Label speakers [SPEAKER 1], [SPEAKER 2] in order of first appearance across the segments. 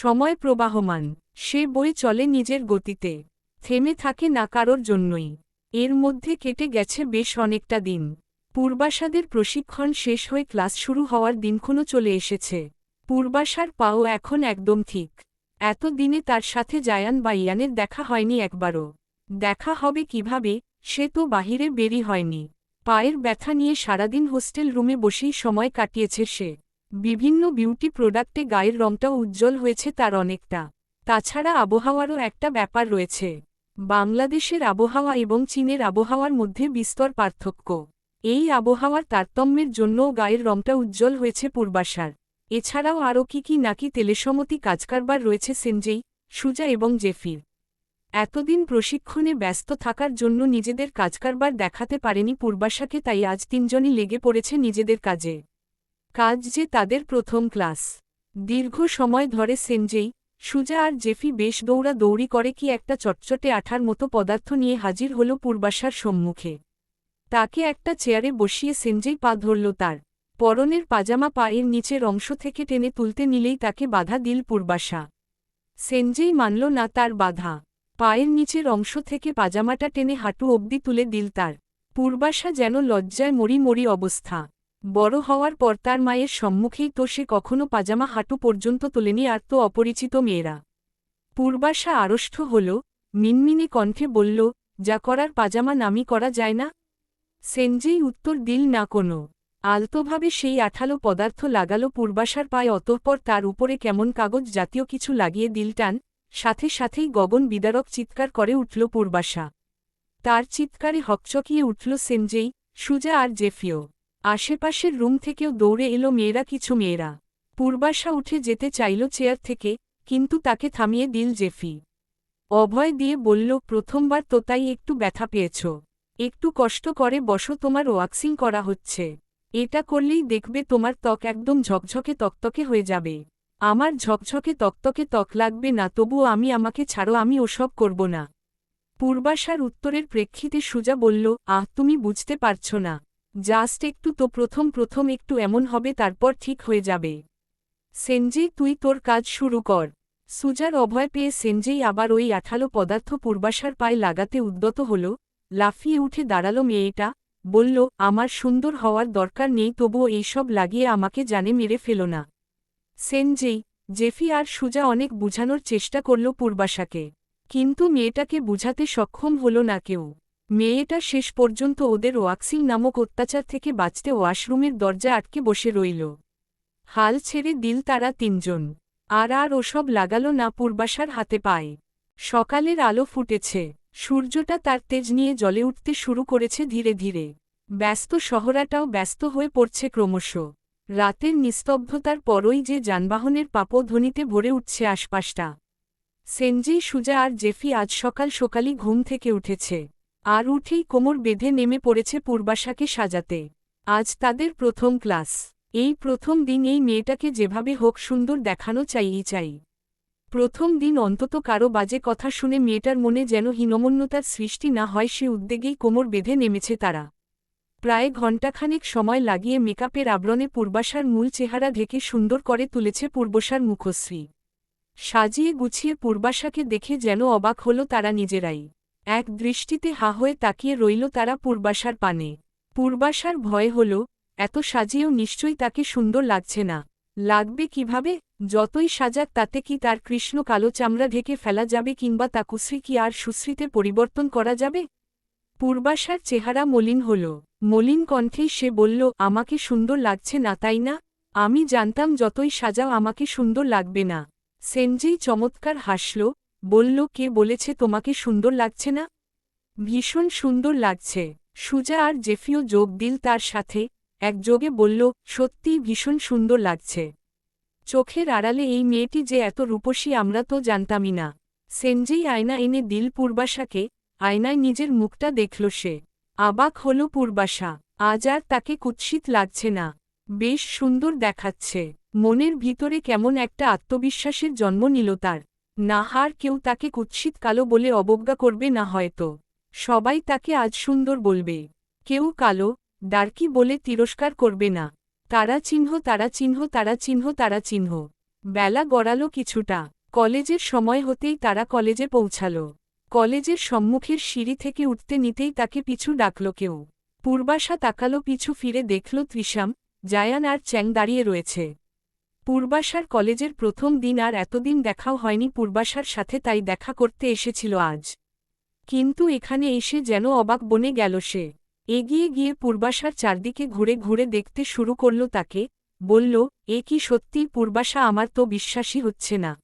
[SPEAKER 1] সময় প্রবাহমান, সে বই চলে নিজের গতিতে, থেমে থাকে না কারোর জন্যই। এর মধ্যে কেটে গেছে বেশ অনেকটা দিন। পূর্বাসাদের প্রশিক্ষণ শেষ হয়ে ক্লাস শুরু হওয়ার দিনক্ষণও চলে এসেছে। পূর্বাসার পাও এখন একদম ঠিক। এত দিনে তার সাথে জায়ান বা ইয়ানের দেখা হয়নি একবারও। দেখা হবে কীভাবে, সে তো বাহিরে বেরি হয়নি। পায়ের ব্যথা নিয়ে সারাদিন হোস্টেল রুমে বসেই সময় কাটিয়েছে সে। বিভিন্ন বিউটি প্রোডাক্টে গায়ের রংটাও উজ্জ্বল হয়েছে তার অনেকটা। তাছাড়া আবহাওয়ারও একটা ব্যাপার রয়েছে। বাংলাদেশের আবহাওয়া এবং চীনের আবহাওয়ার মধ্যে বিস্তর পার্থক্য। এই আবহাওয়ার তারতম্যের জন্যও গায়ের রংটা উজ্জ্বল হয়েছে পূর্বাশার। এছাড়াও আরও কি কি নাকি তেলেসমতি কাজকারবার রয়েছে সেনজেই, সুজা এবং জেফির। এতদিন প্রশিক্ষণে ব্যস্ত থাকার জন্য নিজেদের কাজকারবার দেখাতে পারেনি পূর্বাশাকে তাই আজ তিনজনই লেগে পড়েছে নিজেদের কাজে। কাজ যে তাদের প্রথম ক্লাস। দীর্ঘ সময় ধরে সেনজেই, সুজা আর জেফি বেশ দৌড়া দৌড়ি করে কি একটা চটচটে আঠার মতো পদার্থ নিয়ে হাজির হল পূর্বাশার সম্মুখে। তাকে একটা চেয়ারে বসিয়ে সেনজেই পা ধরল তার। পরনের পাজামা পায়ের নিচের অংশ থেকে টেনে তুলতে নিলেই তাকে বাধা দিল পূর্বাশা। সেনজেই মানল না তার বাধা। পায়ের নিচের অংশ থেকে পাজামাটা টেনে হাঁটু অবধি তুলে দিল তার। পূর্বাশা যেন লজ্জায় মরি মরি অবস্থা। বড় হওয়ার পর তার মায়ের সম্মুখেই তো সে কখনো পাজামা হাঁটু পর্যন্ত তোলেনি আর তো অপরিচিত মেয়েরা। পূর্বাশা আড়ষ্ট হল, মিনমিনে কণ্ঠে বলল, যা করার পাজামা নামি করা যায় না? সেনজেই উত্তর দিল, না কোনো। আলতোভাবে সেই আঠালো পদার্থ লাগালো পূর্বাশার পায়ে, অতঃপর তার উপরে কেমন কাগজ জাতীয় কিছু লাগিয়ে দিল টান, সাথে সাথেই গগন বিদারক চিৎকার করে উঠল পূর্বাশা। তার চিৎকারে হকচকিয়ে উঠল সেনজেই, সুজা আর জেফিও। আশেপাশের রুম থেকেও দৌড়ে এলো মেয়েরা কিছু মেয়েরা। পূর্বাশা উঠে যেতে চাইল চেয়ার থেকে, কিন্তু তাকে থামিয়ে দিল জেফি। অভয় দিয়ে বলল, প্রথমবার তো তাই একটু ব্যথা পেয়েছ। একটু কষ্ট করে বসো, তোমার ওয়াক্সিং করা হচ্ছে। এটা করলেই দেখবে তোমার ত্বক একদম ঝকঝকে তকতকে হয়ে যাবে। আমার ঝকঝকে তকতকে ত্বক লাগবে না তবুও আমি আমাকে ছাড়ো, আমি ওসব করব না। পূর্বাশার উত্তরের প্রেক্ষিতে সুজা বলল, আহ, তুমি বুঝতে পারছ না। জাস্ট একটু তো প্রথম প্রথম একটু এমন হবে তারপর ঠিক হয়ে যাবে। সেনজি, তুই তোর কাজ শুরু কর। সুজার অভয় পেয়ে সেনজেই আবার ওই আঠালো পদার্থ পূর্বাশার পায়ে লাগাতে উদ্যত হল। লাফিয়ে উঠে দাঁড়াল মেয়েটা। বলল, আমার সুন্দর হওয়ার দরকার নেই, তবুও এইসব লাগিয়ে আমাকে জানে মেরে ফেল না। সেনজেই জেফি আর সুজা অনেক বুঝানোর চেষ্টা করল পূর্বাশাকে। কিন্তু মেয়েটাকে বুঝাতে সক্ষম হল না কেউ। মেয়েটা শেষ পর্যন্ত ওদের ওয়াক্সিং নামক অত্যাচার থেকে বাঁচতে ওয়াশরুমের দরজা আটকে বসে রইল। হাল ছেড়ে দিল তারা তিনজন। আর আর ওসব লাগালো না পূর্বাশার হাতে পায়ে। সকালের আলো ফুটেছে। সূর্যটা তার তেজ নিয়ে জলে উঠতে শুরু করেছে ধীরে ধীরে। ব্যস্ত শহরাটাও ব্যস্ত হয়ে পড়ছে ক্রমশ। রাতের নিস্তব্ধতার পরই যে যানবাহনের পাপধ্বনিতে ভরে উঠছে আশপাশটা। সেনজি, সুজা আর জেফি আজ সকাল সকালই ঘুম থেকে উঠেছে। আর উঠেই কোমর বেঁধে নেমে পড়েছে পূর্বাশাকে সাজাতে। আজ তাদের প্রথম ক্লাস। এই প্রথম দিন এই মেয়েটাকে যেভাবে হোক সুন্দর দেখানো চাইই চাই। প্রথম দিন অন্তত কারও বাজে কথা শুনে মেয়েটার মনে যেন হীনমন্যতার সৃষ্টি না হয় সে উদ্বেগেই কোমর বেঁধে নেমেছে তারা। প্রায় ঘণ্টাখানেক সময় লাগিয়ে মেকআপের আবরণে পূর্বাশার মূল চেহারা ঢেকে সুন্দর করে তুলেছে পূর্বশার মুখশ্রী। সাজিয়ে গুছিয়ে পূর্বাশাকে দেখে যেন অবাক হল তারা নিজেরাই। এক দৃষ্টিতে হা হয়ে তাকিয়ে রইল তারা পূর্বাশার পানে। পূর্বাশার ভয় হল, এত সাজিয়েও নিশ্চয়ই তাকে সুন্দর লাগছে না। লাগবে কীভাবে? যতই সাজাক তাতে কি তার কৃষ্ণ কালো চামড়া ঢেকে ফেলা যাবে কিংবা তা কুশ্রী কি আর সুশ্রীতে পরিবর্তন করা যাবে? পূর্বাশার চেহারা মলিন হল। মলিন কণ্ঠেই সে বলল, আমাকে সুন্দর লাগছে না, তাই না? আমি জানতাম যতই সাজাও আমাকে সুন্দর লাগবে না। সেনজেই চমৎকার হাসল। বলল, কে বলেছে তোমাকে সুন্দর লাগছে না? ভীষণ সুন্দর লাগছে। সুজা আর জেফিও যোগ দিল তার সাথে। এক যোগে বলল সত্যিই ভীষণ সুন্দর লাগছে। চোখের আড়ালে এই মেয়েটি যে এত রূপসী আমরা তো জানতামই না। সেনজেই আয়না এনে দিল পূর্বাশাকে। আয়নায় নিজের মুখটা দেখল সে। আবাক হল পূর্বাশা। আজ আর তাকে কুৎসিত লাগছে না। বেশ সুন্দর দেখাচ্ছে। মনের ভিতরে কেমন একটা আত্মবিশ্বাসের জন্ম নিল তার। না হার কেউ তাকে কুৎসিত কালো বলে অবজ্ঞা করবে না হয়তো। সবাই তাকে আজ সুন্দর বলবে। কেউ কালো ডার্কি বলে তিরস্কার করবে না। তারা চিহ্ন তারা চিহ্ন তারা চিহ্ন তারা চিহ্ন। বেলা গড়ালো কিছুটা। কলেজের সময় হতেই তারা কলেজে পৌঁছাল। কলেজের সম্মুখের সিঁড়ি থেকে উঠতে নিতেই তাকে পিছু ডাকল কেউ। পূর্বাশা তাকালো, পিছু ফিরে দেখল ত্রিশাম, জায়ান আর চ্যাং দাঁড়িয়ে রয়েছে। পূর্বাশার কলেজের প্রথম দিন আর এতদিন দেখাও হয়নি পূর্বাশার সাথে, তাই দেখা করতে এসেছিল আজ। কিন্তু এখানে এসে যেন অবাক বনে গেল সে। এগিয়ে গিয়ে পূর্বাশার চারদিকে ঘুরে ঘুরে দেখতে শুরু করল তাকে, বলল, এ কি সত্যিই পূর্বাশা আমার তো বিশ্বাসই হচ্ছে না।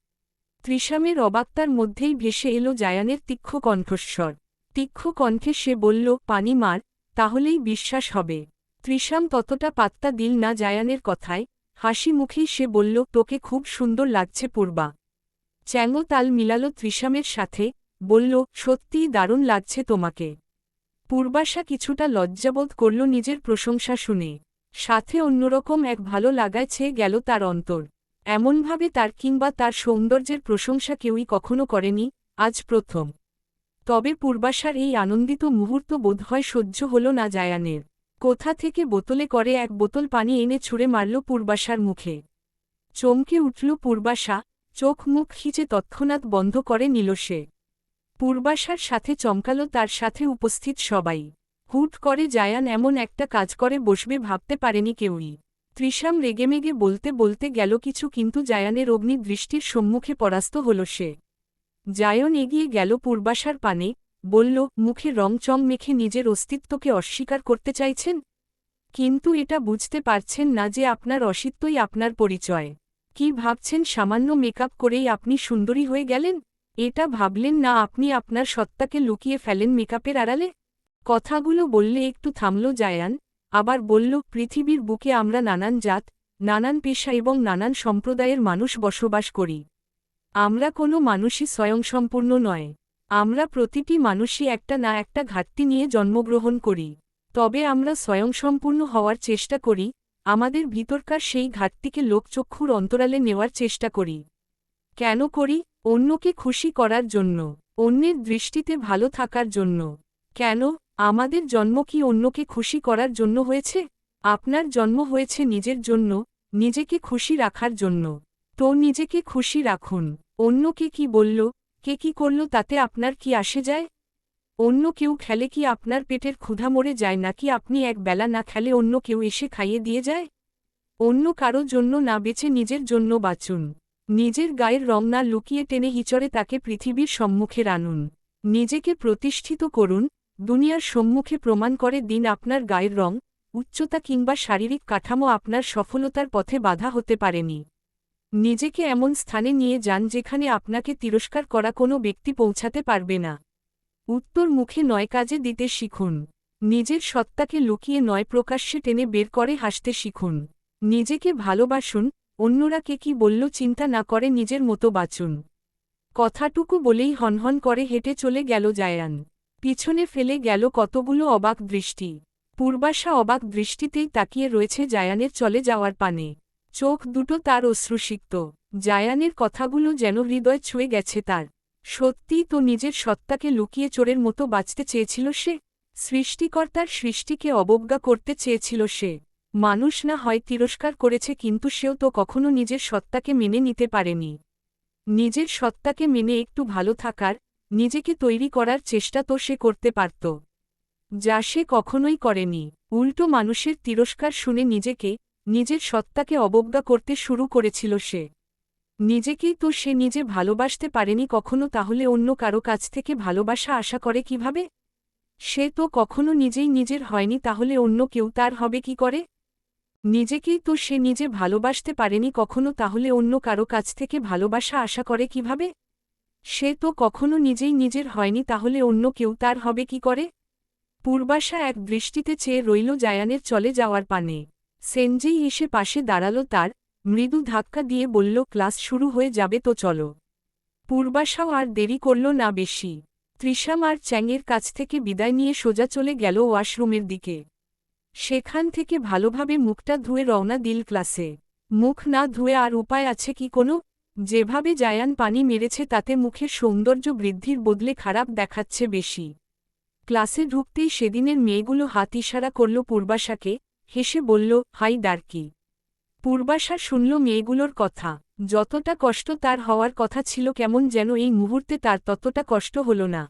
[SPEAKER 1] ত্রিশামের অবাক্তার মধ্যেই ভেসে এলো জায়ানের তীক্ষ্ণ কণ্ঠস্বর। তীক্ষ্ণ কণ্ঠে সে বলল, পানি মার, তাহলেই বিশ্বাস হবে। ত্রিশাম ততটা পাত্তা দিল না জায়ানের কথায় হাসি মুখেই সে বলল, তোকে খুব সুন্দর লাগছে পূর্বা। চ্যাঙো তাল মিলালো ত্রিশামের সাথে, বলল সত্যিই দারুণ লাগছে তোমাকে। পূর্বাশা কিছুটা লজ্জাবোধ করল নিজের প্রশংসা শুনে। সাথে অন্যরকম এক ভালো লাগায় ছেয়ে গেল তার অন্তর। এমনভাবে তার কিংবা তার সৌন্দর্যের প্রশংসা কেউই কখনো করেনি, আজ প্রথম। তবে পূর্বাশার এই আনন্দিত মুহূর্ত বোধহয় সহ্য হল না জায়ানের। কোথা থেকে বোতলে করে এক বোতল পানি এনে ছুঁড়ে মারল পূর্বাশার মুখে। চমকে উঠল পূর্বাশা, চোখ মুখ খিচে তৎক্ষণাৎ বন্ধ করে নিল সে। পূর্বাশার সাথে চমকাল তার সাথে উপস্থিত সবাই। হুট করে জায়ান এমন একটা কাজ করে বসবে ভাবতে পারেনি কেউই। ত্রিশাম রেগেমেগে বলতে বলতে গেল কিছু কিন্তু জায়ানের অগ্নি দৃষ্টির সম্মুখে পরাস্ত হল সে। জায়ন এগিয়ে গেল পূর্বাশার পানে বলল, মুখে রংচং মেখে নিজের অস্তিত্বকে অস্বীকার করতে চাইছেন? কিন্তু এটা বুঝতে পারছেন না যে আপনার অসিত্বই আপনার পরিচয়। কি ভাবছেন সামান্য মেকআপ করেই আপনি সুন্দরী হয়ে গেলেন? এটা ভাবলেন না আপনি আপনার সত্তাকে লুকিয়ে ফেলেন মেকআপের আড়ালে? কথাগুলো বললে একটু থামল জায়ান, আবার বলল, পৃথিবীর বুকে আমরা নানান জাত, নানান পেশা এবং নানান সম্প্রদায়ের মানুষ বসবাস করি। আমরা কোনো মানুষই স্বয়ংসম্পূর্ণ নয়। আমরা প্রতিটি মানুষই একটা না একটা ঘাটতি নিয়ে জন্মগ্রহণ করি। তবে আমরা স্বয়ংসম্পূর্ণ হওয়ার চেষ্টা করি, আমাদের ভিতরকার সেই ঘাটতিকে লোকচক্ষুর অন্তরালে নেওয়ার চেষ্টা করি। কেন করি? অন্যকে খুশি করার জন্য, অন্যের দৃষ্টিতে ভালো থাকার জন্য। কেন? আমাদের জন্ম কি অন্যকে খুশি করার জন্য হয়েছে? আপনার জন্ম হয়েছে নিজের জন্য, নিজেকে খুশি রাখার জন্য। তো নিজেকে খুশি রাখুন। অন্যকে কি বলল? কে কি করল তাতে আপনার কি আসে যায়? অন্য কেউ খেলে কি আপনার পেটের ক্ষুধা মরে যায় নাকি আপনি এক বেলা না খেলে অন্য কেউ এসে খাইয়ে দিয়ে যায়? অন্য কারও জন্য না বেছে নিজের জন্য বাঁচুন। নিজের গায়ের রং না লুকিয়ে টেনে হিচড়ে তাকে পৃথিবীর সম্মুখে আনুন নিজেকে প্রতিষ্ঠিত করুন। দুনিয়ার সম্মুখে প্রমাণ করে দিন আপনার গায়ের রং, উচ্চতা কিংবা শারীরিক কাঠামো আপনার সফলতার পথে বাধা হতে পারেনি। নিজেকে এমন স্থানে নিয়ে যান যেখানে আপনাকে তিরস্কার করা কোনো ব্যক্তি পৌঁছাতে পারবে না। উত্তর মুখে নয় কাজে দিতে শিখুন। নিজের সত্তাকে লুকিয়ে নয় প্রকাশ্যে টেনে বের করে হাসতে শিখুন। নিজেকে ভালোবাসুন, অন্যরা কে কি বলল চিন্তা না করে নিজের মতো বাঁচুন। কথাটুকু বলেই হনহন করে হেঁটে চলে গেল জায়ান। পিছনে ফেলে গেল কতগুলো অবাক দৃষ্টি। পূর্বাশা অবাক দৃষ্টিতেই তাকিয়ে রয়েছে জায়ানের চলে যাওয়ার পানে। চোখ দুটো তার অশ্রুসিক্ত। জায়ানের কথাগুলো যেন হৃদয় ছুঁয়ে গেছে তার। সত্যিই তো নিজের সত্তাকে লুকিয়ে চোরের মতো বাঁচতে চেয়েছিল সে? সৃষ্টিকর্তার সৃষ্টিকে অবজ্ঞা করতে চেয়েছিল সে? মানুষ না হয় তিরস্কার করেছে কিন্তু সেও তো কখনো নিজের সত্তাকে মেনে নিতে পারেনি। নিজের সত্তাকে মেনে একটু ভালো থাকার, নিজেকে তৈরি করার চেষ্টা তো সে করতে পারত। যা সে কখনোই করেনি। উল্টো মানুষের তিরস্কার শুনে নিজেকে নিজের সত্তাকে অবজ্ঞা করতে শুরু করেছিল সে। নিজেকেই তো সে নিজে ভালোবাসতে পারেনি, কখনো তাহলে অন্য কারও কাছ থেকে ভালোবাসা আশা করে কীভাবে? সে তো কখনো নিজেই নিজের হয়নি, তাহলে অন্য কেউ তার হবে কি করে? নিজেকেই তো সে নিজে ভালোবাসতে পারেনি, কখনো তাহলে অন্য কারও কাছ থেকে ভালোবাসা আশা করে কীভাবে? সে তো কখনো নিজেই নিজের হয়নি, তাহলে অন্য কেউ তার হবে কি করে? পূর্বাশা এক দৃষ্টিতে চেয়ে রইল জায়ানের চলে যাওয়ার পানে। সেনজেই এসে পাশে দাঁড়াল তার, মৃদু ধাক্কা দিয়ে বলল, ক্লাস শুরু হয়ে যাবে তো চলো। পূর্বাশাও আর দেরি করল না বেশি। ত্রিশাম আর চ্যাংয়ের কাছ থেকে বিদায় নিয়ে সোজা চলে গেল ওয়াশরুমের দিকে। সেখান থেকে ভালোভাবে মুখটা ধুয়ে রওনা দিল ক্লাসে। মুখ না ধুয়ে আর উপায় আছে কি কোনো? যেভাবে জায়ান পানি মেরেছে তাতে মুখের সৌন্দর্য বৃদ্ধির বদলে খারাপ দেখাচ্ছে বেশি। ক্লাসে ঢুকতেই সেদিনের মেয়েগুলো হাত ইশারা করল পূর্বাশাকে হেসে বলল, হাই ডার্কি পূর্বাশা শুনল মেয়েগুলোর কথা। যতটা কষ্ট তার হওয়ার কথা ছিল কেমন যেন এই মুহূর্তে তার ততটা কষ্ট হল না।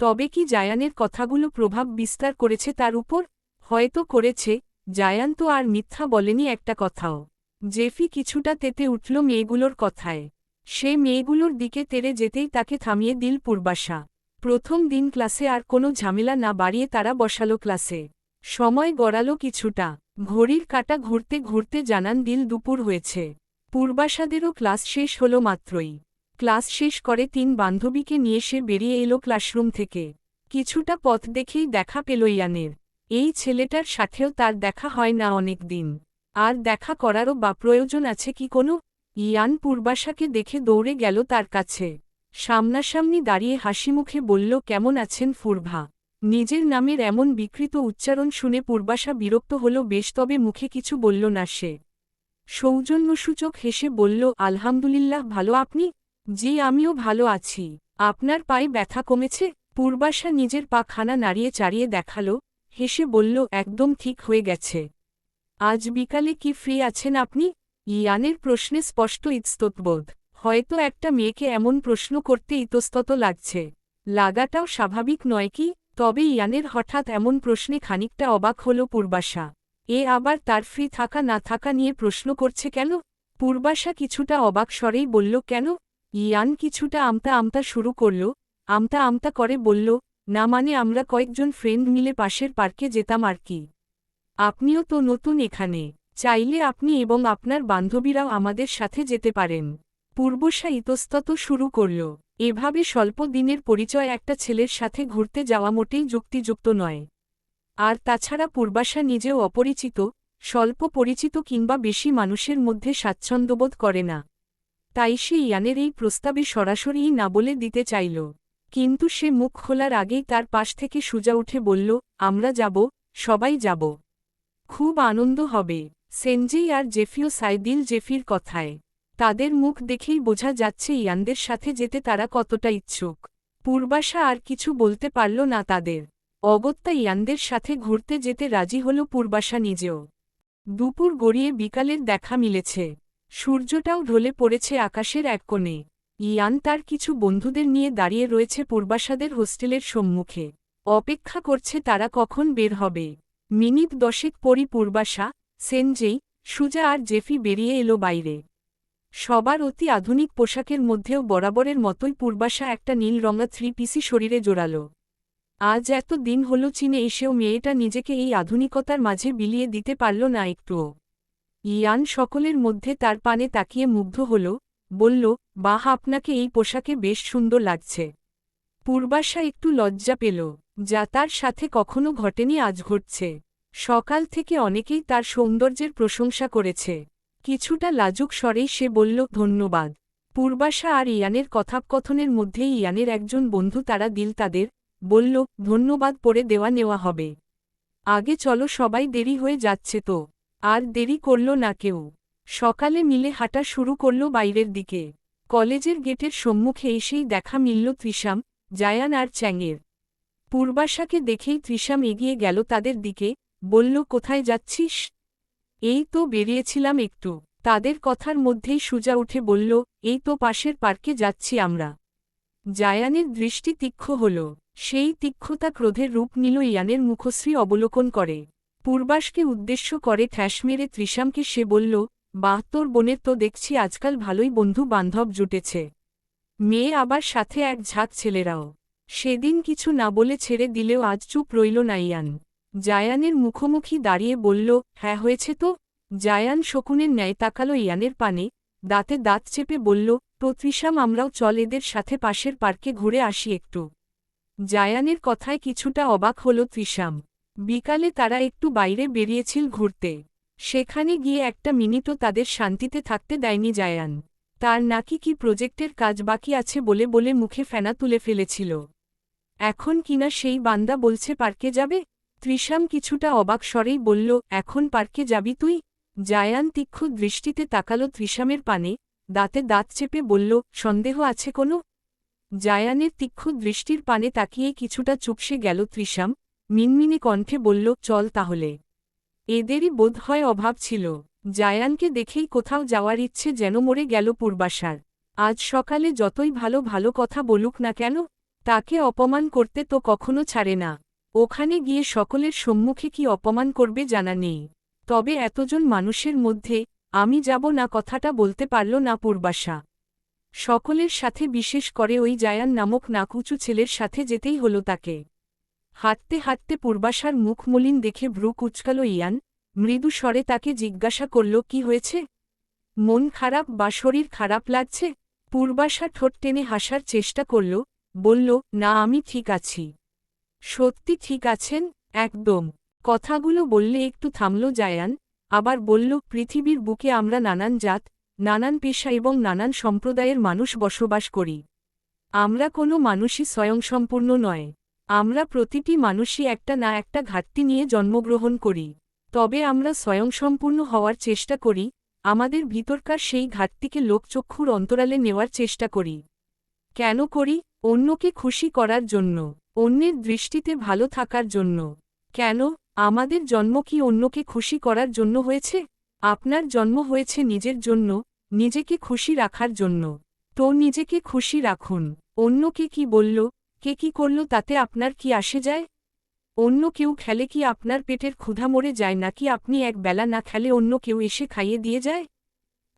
[SPEAKER 1] তবে কি জায়ানের কথাগুলো প্রভাব বিস্তার করেছে তার উপর? হয়তো করেছে, জায়ান তো আর মিথ্যা বলেনি একটা কথাও। জেফি কিছুটা তেতে উঠল মেয়েগুলোর কথায়। সে মেয়েগুলোর দিকে তেরে যেতেই তাকে থামিয়ে দিল পূর্বাশা। প্রথম দিন ক্লাসে আর কোনো ঝামেলা না বাড়িয়ে তারা বসালো ক্লাসে। সময় গড়ালো কিছুটা। ঘড়ির কাটা ঘুরতে ঘুরতে জানান দিল দুপুর হয়েছে। পূর্বাসাদেরও ক্লাস শেষ হলো মাত্রই। ক্লাস শেষ করে তিন বান্ধবীকে নিয়ে সে বেরিয়ে এলো ক্লাসরুম থেকে। কিছুটা পথ দেখেই দেখা পেল ইয়ানের। এই ছেলেটার সাথেও তার দেখা হয় না অনেক দিন। আর দেখা করারও বা প্রয়োজন আছে কি কোনো? ইয়ান পূর্বাশাকে দেখে দৌড়ে গেল তার কাছে। সামনাসামনি দাঁড়িয়ে হাসিমুখে বলল, কেমন আছেন ফুরভা? নিজের নামের এমন বিকৃত উচ্চারণ শুনে পূর্বাশা বিরক্ত হল, বেশ, তবে মুখে কিছু বলল না সে। সৌজন্যসূচক হেসে বলল, আলহামদুলিল্লাহ, ভালো আপনি? জি, আমিও ভালো আছি। আপনার পায়ে ব্যথা কমেছে? পূর্বাশা নিজের পা খানা নাড়িয়ে চাড়িয়ে দেখাল, হেসে বলল, একদম ঠিক হয়ে গেছে। আজ বিকালে কি ফ্রি আছেন আপনি? ইয়ানের প্রশ্নে স্পষ্ট ইতস্ততবোধ। হয়তো একটা মেয়েকে এমন প্রশ্ন করতে ইতস্তত লাগছে। লাগাটাও স্বাভাবিক নয় কি? তবে ইয়ানের হঠাৎ এমন প্রশ্নে খানিকটা অবাক হল পূর্বাশা। এ আবার তার ফ্রি থাকা না থাকা নিয়ে প্রশ্ন করছে কেন? পূর্বাশা কিছুটা অবাক স্বরেই বলল, কেন? ইয়ান কিছুটা আমতা আমতা শুরু করল। আমতা আমতা করে বলল, না মানে আমরা কয়েকজন ফ্রেন্ড মিলে পাশের পার্কে যেতাম আর কি। আপনিও তো নতুন এখানে। চাইলে আপনি এবং আপনার বান্ধবীরাও আমাদের সাথে যেতে পারেন। পূর্বশা ইতস্তত শুরু করল এভাবে স্বল্প দিনের পরিচয় একটা ছেলের সাথে ঘুরতে যাওয়া মোটেই যুক্তিযুক্ত নয়। আর তাছাড়া পূর্বাশা নিজেও অপরিচিত, স্বল্প পরিচিত কিংবা বেশি মানুষের মধ্যে স্বাচ্ছন্দ্যবোধ করে না। তাই সে ইয়ানের এই প্রস্তাবে সরাসরিই না বলে দিতে চাইল। কিন্তু সে মুখ খোলার আগেই তার পাশ থেকে সুজা উঠে বলল, আমরা যাব, সবাই যাব। খুব আনন্দ হবে। সেনজেই আর জেফিও সাইদিল জেফির কথায় তাদের মুখ দেখেই বোঝা যাচ্ছে ইয়ানদের সাথে যেতে তারা কতটা ইচ্ছুক। পূর্বাশা আর কিছু বলতে পারল না তাদের। অগত্যা ইয়ানদের সাথে ঘুরতে যেতে রাজি হল পূর্বাশা নিজেও। দুপুর গড়িয়ে বিকালের দেখা মিলেছে। সূর্যটাও ঢলে পড়েছে আকাশের এক কোণে। ইয়ান তার কিছু বন্ধুদের নিয়ে দাঁড়িয়ে রয়েছে পূর্বাসাদের হোস্টেলের সম্মুখে। অপেক্ষা করছে তারা কখন বের হবে। মিনিট দশেক পরই পূর্বাশা, সেনজেই, সুজা আর জেফি বেরিয়ে এলো বাইরে। সবার অতি আধুনিক পোশাকের মধ্যেও বরাবরের মতোই পূর্বাশা একটা নীল রঙা থ্রি পিসি শরীরে জোরাল। আজ এত দিন হল চীনে এসেও মেয়েটা নিজেকে এই আধুনিকতার মাঝে বিলিয়ে দিতে পারল না একটুও ইয়ান সকলের মধ্যে তার পানে তাকিয়ে মুগ্ধ হল, বলল, বাহ, আপনাকে এই পোশাকে বেশ সুন্দর লাগছে পূর্বাশা একটু লজ্জা পেল, যা তার সাথে কখনো ঘটেনি, আজ ঘটছে। সকাল থেকে অনেকেই তার সৌন্দর্যের প্রশংসা করেছে। কিছুটা লাজুক স্বরেই সে বলল, ধন্যবাদ। পূর্বাশা আর ইয়ানের কথাকথনের মধ্যেই ইয়ানের একজন বন্ধু তারা দিল তাদের, বলল, ধন্যবাদ, পরে দেওয়া নেওয়া হবে। আগে চলো, সবাই দেরি হয়ে যাচ্ছে তো। আর দেরি করল না কেউ। সকালে মিলে হাঁটা শুরু করল বাইরের দিকে। কলেজের গেটের সম্মুখে এসেই দেখা মিলল ত্রিশাম, জায়ান আর চ্যাংয়ের। পূর্বাশাকে দেখেই ত্রিশাম এগিয়ে গেল তাদের দিকে, বলল, কোথায় যাচ্ছিস? এই তো বেরিয়েছিলাম একটু। তাদের কথার মধ্যেই সুজা উঠে বলল, এই তো পাশের পার্কে যাচ্ছি আমরা। জায়ানের দৃষ্টি তীক্ষ্ণ হল। সেই তীক্ষ্ণতা ক্রোধের রূপ নিল ইয়ানের মুখশ্রী অবলোকন করে। পূর্বাসকে উদ্দেশ্য করে ঠ্যাস মেরে ত্রিশামকে সে বলল, বাহাত্তর বোনের তো দেখছি আজকাল ভালোই বন্ধু বান্ধব জুটেছে। মেয়ে আবার সাথে এক ঝাঁক ছেলেরাও। সেদিন কিছু না বলে ছেড়ে দিলেও আজ চুপ রইল না ইয়ান। জায়ানের মুখোমুখি দাঁড়িয়ে বলল হ্যাঁ হয়েছে তো। জায়ান শকুনের ন্যায় তাকালো ইয়ানের পানে দাঁতে দাঁত চেপে বলল তো ত্রিশাম আমরাও চল, এদের সাথে পাশের পার্কে ঘুরে আসি একটু। জায়ানের কথায় কিছুটা অবাক হল ত্রিশাম। বিকালে তারা একটু বাইরে বেরিয়েছিল ঘুরতে। সেখানে গিয়ে একটা মিনিটও তাদের শান্তিতে থাকতে দেয়নি জায়ান। তার নাকি কি প্রজেক্টের কাজ বাকি আছে বলে বলে মুখে ফেনা তুলে ফেলেছিল। এখন কিনা সেই বান্দা বলছে, পার্কে যাবে? ত্রিশাম কিছুটা অবাক স্বরেই বলল, এখন পার্কে যাবি তুই? জায়ান তীক্ষ্ণ দৃষ্টিতে তাকালো ত্রিশামের পানে, দাঁতে দাঁত চেপে বলল, সন্দেহ আছে কোনো? জায়ানের তীক্ষ্ণ দৃষ্টির পানে তাকিয়ে কিছুটা চুপসে গেল ত্রিশাম, মিনমিনে কণ্ঠে বলল, চল তাহলে। এদেরই বোধ হয় অভাব ছিল। জায়ানকে দেখেই কোথাও যাওয়ার ইচ্ছে যেন মরে গেল পূর্বাশার। আজ সকালে যতই ভালো ভালো কথা বলুক না কেন, তাকে অপমান করতে তো কখনো ছাড়ে না। ওখানে গিয়ে সকলের সম্মুখে কি অপমান করবে জানা নেই। তবে এতজন মানুষের মধ্যে, আমি যাব না কথাটা বলতে পারল না পূর্বাশা। সকলের সাথে বিশেষ করে ওই জায়ান নামক নাকুচু ছেলের সাথে যেতেই হল তাকে। হাঁটতে হাঁটতে পূর্বাশার মুখ মলিন দেখে ভ্রু কুচকাল ইয়ান, মৃদু স্বরে তাকে জিজ্ঞাসা করল, কি হয়েছে? মন খারাপ বা শরীর খারাপ লাগছে? পূর্বাশা ঠোঁট টেনে হাসার চেষ্টা করল, বলল, না, আমি ঠিক আছি। সত্যি ঠিক আছেন? একদম। কথাগুলো বললে একটু থামল জায়ান, আবার বলল, পৃথিবীর বুকে আমরা নানান জাত, নানান পেশা এবং নানান সম্প্রদায়ের মানুষ বসবাস করি। আমরা কোনো মানুষই স্বয়ংসম্পূর্ণ নয়। আমরা প্রতিটি মানুষই একটা না একটা ঘাটতি নিয়ে জন্মগ্রহণ করি। তবে আমরা স্বয়ংসম্পূর্ণ হওয়ার চেষ্টা করি, আমাদের ভিতরকার সেই ঘাটতিকে লোকচক্ষুর অন্তরালে নেওয়ার চেষ্টা করি। কেন করি? অন্যকে খুশি করার জন্য। অন্যের দৃষ্টিতে ভালো থাকার জন্য। কেন? আমাদের জন্ম কি অন্যকে খুশি করার জন্য হয়েছে? আপনার জন্ম হয়েছে নিজের জন্য, নিজেকে খুশি রাখার জন্য। তো নিজেকে খুশি রাখুন। অন্যকে কি বলল? কে কি করল তাতে আপনার কি আসে যায়? অন্য কেউ খেলে কি আপনার পেটের ক্ষুধা মরে যায় নাকি আপনি এক বেলা না খেলে অন্য কেউ এসে খাইয়ে দিয়ে যায়?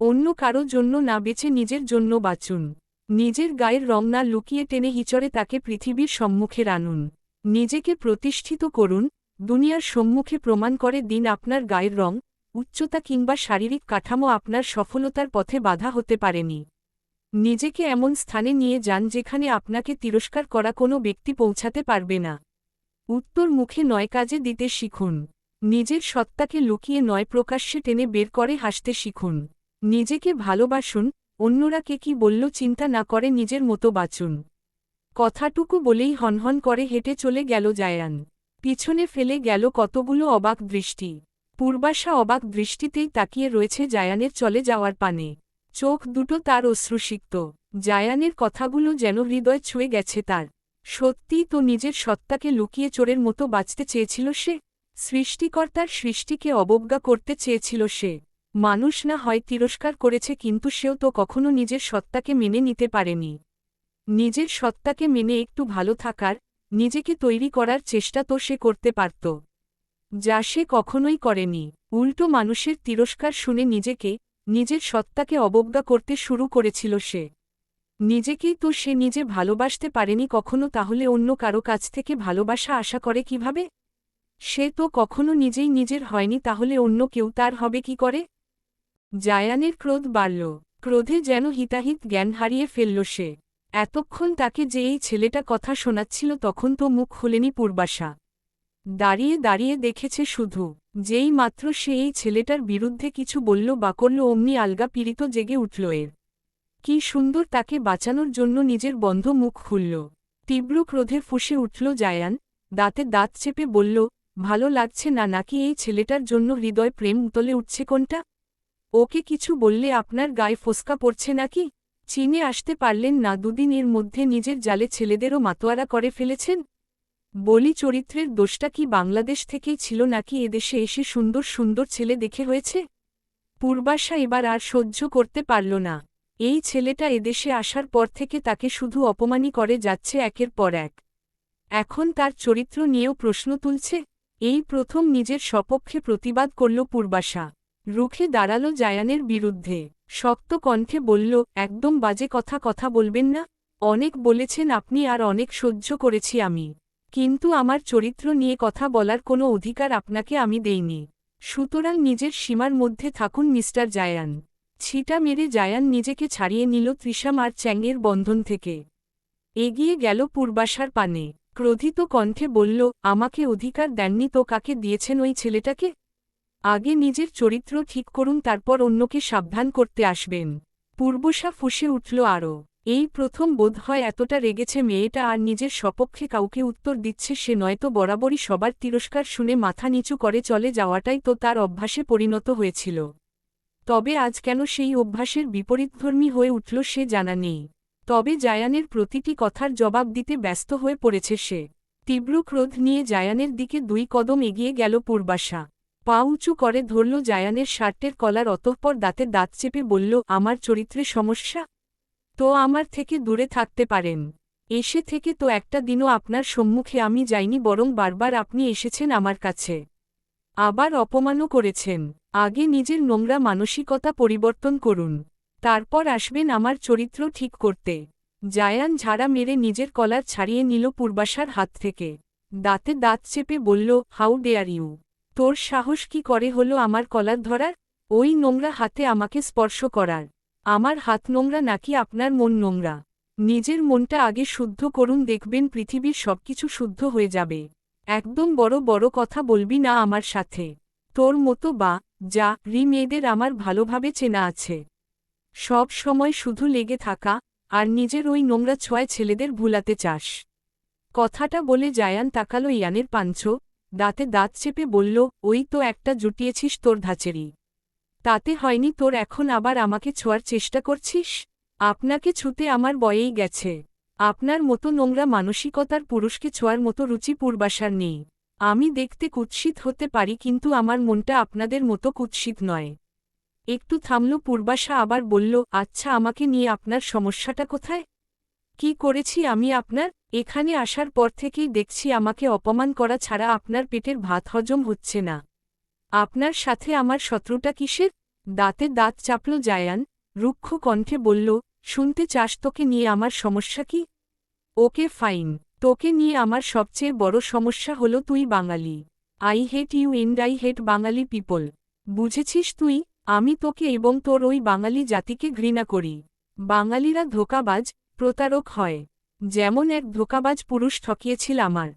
[SPEAKER 1] অন্য কারও জন্য না বেছে নিজের জন্য বাঁচুন। নিজের গায়ের রং না লুকিয়ে টেনে হিচড়ে তাকে পৃথিবীর সম্মুখে আনুন নিজেকে প্রতিষ্ঠিত করুন, দুনিয়ার সম্মুখে প্রমাণ করে দিন আপনার গায়ের রং, উচ্চতা কিংবা শারীরিক কাঠামো আপনার সফলতার পথে বাধা হতে পারেনি। নিজেকে এমন স্থানে নিয়ে যান যেখানে আপনাকে তিরস্কার করা কোনো ব্যক্তি পৌঁছাতে পারবে না। উত্তর মুখে নয় কাজে দিতে শিখুন। নিজের সত্তাকে লুকিয়ে নয় প্রকাশ্যে টেনে বের করে হাসতে শিখুন। নিজেকে ভালোবাসুন অন্যরা কে কি বলল চিন্তা না করে নিজের মতো বাঁচুন। কথাটুকু বলেই হনহন করে হেঁটে চলে গেল জায়ান। পিছনে ফেলে গেল কতগুলো অবাক দৃষ্টি। পূর্বাশা অবাক দৃষ্টিতেই তাকিয়ে রয়েছে জায়ানের চলে যাওয়ার পানে। চোখ দুটো তার অশ্রুসিক্ত। জায়ানের কথাগুলো যেন হৃদয় ছুঁয়ে গেছে তার। সত্যিই তো নিজের সত্তাকে লুকিয়ে চোরের মতো বাঁচতে চেয়েছিল সে। সৃষ্টিকর্তার সৃষ্টিকে অবজ্ঞা করতে চেয়েছিল সে। মানুষ না হয় তিরস্কার করেছে কিন্তু সেও তো কখনো নিজের সত্তাকে মেনে নিতে পারেনি। নিজের সত্তাকে মেনে একটু ভালো থাকার, নিজেকে তৈরি করার চেষ্টা তো সে করতে পারত। যা সে কখনোই করেনি। উল্টো মানুষের তিরস্কার শুনে নিজেকে, নিজের সত্তাকে অবজ্ঞা করতে শুরু করেছিল সে। নিজেকেই তো সে নিজে ভালোবাসতে পারেনি কখনো তাহলে অন্য কারও কাছ থেকে ভালোবাসা আশা করে কীভাবে? সে তো কখনো নিজেই নিজের হয়নি তাহলে অন্য কেউ তার হবে কি করে? জায়ানের ক্রোধ বাড়ল। ক্রোধে যেন হিতাহিত জ্ঞান হারিয়ে ফেলল সে। এতক্ষণ তাকে যে এই ছেলেটা কথা শোনাচ্ছিল তখন তো মুখ খুলেনি পূর্বাশা। দাঁড়িয়ে দাঁড়িয়ে দেখেছে শুধু, যেই মাত্র সে এই ছেলেটার বিরুদ্ধে কিছু বলল বা করল অমনি আলগা পীড়িত জেগে উঠল এর। কি সুন্দর তাকে বাঁচানোর জন্য নিজের বন্ধ মুখ খুলল। তীব্র ক্রোধে ফুসে উঠল জায়ান, দাঁতে দাঁত চেপে বলল, ভালো লাগছে না নাকি এই ছেলেটার জন্য হৃদয় প্রেম উতলে উঠছে কোনটা? ওকে কিছু বললে আপনার গায়ে ফোসকা পড়ছে নাকি? চীনে আসতে পারলেন না, দুদিন এর মধ্যে নিজের জালে ছেলেদেরও মাতোয়ারা করে ফেলেছেন। বলি চরিত্রের দোষটা কি বাংলাদেশ থেকেই ছিল নাকি এদেশে এসে সুন্দর সুন্দর ছেলে দেখে হয়েছে? পূর্বাশা এবার আর সহ্য করতে পারল না। এই ছেলেটা এদেশে আসার পর থেকে তাকে শুধু অপমানই করে যাচ্ছে একের পর এক। এখন তার চরিত্র নিয়েও প্রশ্ন তুলছে। এই প্রথম নিজের সপক্ষে প্রতিবাদ করল পূর্বাশা। রুখে দাঁড়াল জায়ানের বিরুদ্ধে। শক্ত কণ্ঠে বলল, একদম বাজে কথা কথা বলবেন না। অনেক বলেছেন আপনি আর অনেক সহ্য করেছি আমি। কিন্তু আমার চরিত্র নিয়ে কথা বলার কোনো অধিকার আপনাকে আমি দেইনি। সুতরাং নিজের সীমার মধ্যে থাকুন, মিস্টার জায়ান। ছিটা মেরে জায়ান নিজেকে ছাড়িয়ে নিল ত্রিশাম আর চ্যাংয়ের বন্ধন থেকে। এগিয়ে গেল পূর্বাশার পানে। ক্রোধিত কণ্ঠে বলল, আমাকে অধিকার দেননি তো কাকে দিয়েছেন ওই ছেলেটাকে? আগে নিজের চরিত্র ঠিক করুন, তারপর অন্যকে সাবধান করতে আসবেন। পূর্বশা ফুসে উঠল আরও। এই প্রথম বোধ হয় এতটা রেগেছে মেয়েটা আর নিজের সপক্ষে কাউকে উত্তর দিচ্ছে সে, নয়তো বরাবরই সবার তিরস্কার শুনে মাথা নিচু করে চলে যাওয়াটাই তো তার অভ্যাসে পরিণত হয়েছিল। তবে আজ কেন সেই অভ্যাসের বিপরীতধর্মী হয়ে উঠল সে জানা নেই। তবে জায়ানের প্রতিটি কথার জবাব দিতে ব্যস্ত হয়ে পড়েছে সে। তীব্র ক্রোধ নিয়ে জায়ানের দিকে দুই কদম এগিয়ে গেল পূর্বাশা। পা উঁচু করে ধরল জায়ানের শার্টের কলার অতঃপর দাঁতে দাঁত চেপে বলল, আমার চরিত্রে সমস্যা? তো আমার থেকে দূরে থাকতে পারেন। এসে থেকে তো একটা দিনও আপনার সম্মুখে আমি যাইনি, বরং বারবার আপনি এসেছেন আমার কাছে। আবার অপমানও করেছেন। আগে নিজের নোংরা মানসিকতা পরিবর্তন করুন। তারপর আসবেন আমার চরিত্র ঠিক করতে। জায়ান ঝাড়া মেরে নিজের কলার ছাড়িয়ে নিল পূর্বাশার হাত থেকে। দাঁতে দাঁত চেপে বলল, হাউ ডেয়ার ইউ? তোর সাহস কি করে হলো আমার কলার ধরার? ওই নোংরা হাতে আমাকে স্পর্শ করার। আমার হাত নোংরা নাকি আপনার মন নোংরা? নিজের মনটা আগে শুদ্ধ করুন, দেখবেন পৃথিবীর সবকিছু শুদ্ধ হয়ে যাবে। একদম বড় বড় কথা বলবি না আমার সাথে। তোর মতো বা, যা, রি মেয়েদের আমার ভালোভাবে চেনা আছে। সব সময় শুধু লেগে থাকা, আর নিজের ওই নোংরা ছোঁয়ায় ছেলেদের ভুলাতে চাস। কথাটা বলে জায়ান তাকালো ইয়ানের পাঞ্চ দাঁতে দাঁত চেপে বলল, ওই তো একটা জুটিয়েছিস তোর ধাঁচেরই। তাতে হয়নি তোর এখন আবার আমাকে ছোঁয়ার চেষ্টা করছিস? আপনাকে ছুতে আমার বয়েই গেছে। আপনার মতো নোংরা মানসিকতার পুরুষকে ছোঁয়ার মতো রুচি পূর্বাসার নেই। আমি দেখতে কুৎসিত হতে পারি, কিন্তু আমার মনটা আপনাদের মতো কুৎসিত নয়। একটু থামল, পূর্বাশা আবার বলল আচ্ছা আমাকে নিয়ে আপনার সমস্যাটা কোথায়? কি করেছি আমি আপনার? এখানে আসার পর থেকেই দেখছি আমাকে অপমান করা ছাড়া আপনার পেটের ভাত হজম হচ্ছে না। আপনার সাথে আমার শত্রুটা কিসের? দাঁতে দাঁত চাপল জায়ান, রুক্ষ কণ্ঠে বলল, শুনতে চাস তোকে নিয়ে আমার সমস্যা কি? Okay, fine. তোকে নিয়ে আমার সবচেয়ে বড় সমস্যা হলো তুই Bangali. I hate you and I hate Bangali people. বুঝেছিস তুই? আমি তোকে এবং তোর ওই বাঙালি জাতিকে ঘৃণা করি। বাঙালিরা ধোকাবাজ প্রতারক হয়। যেমন এক ধোকাবাজ পুরুষ ঠকিয়েছিল আমার।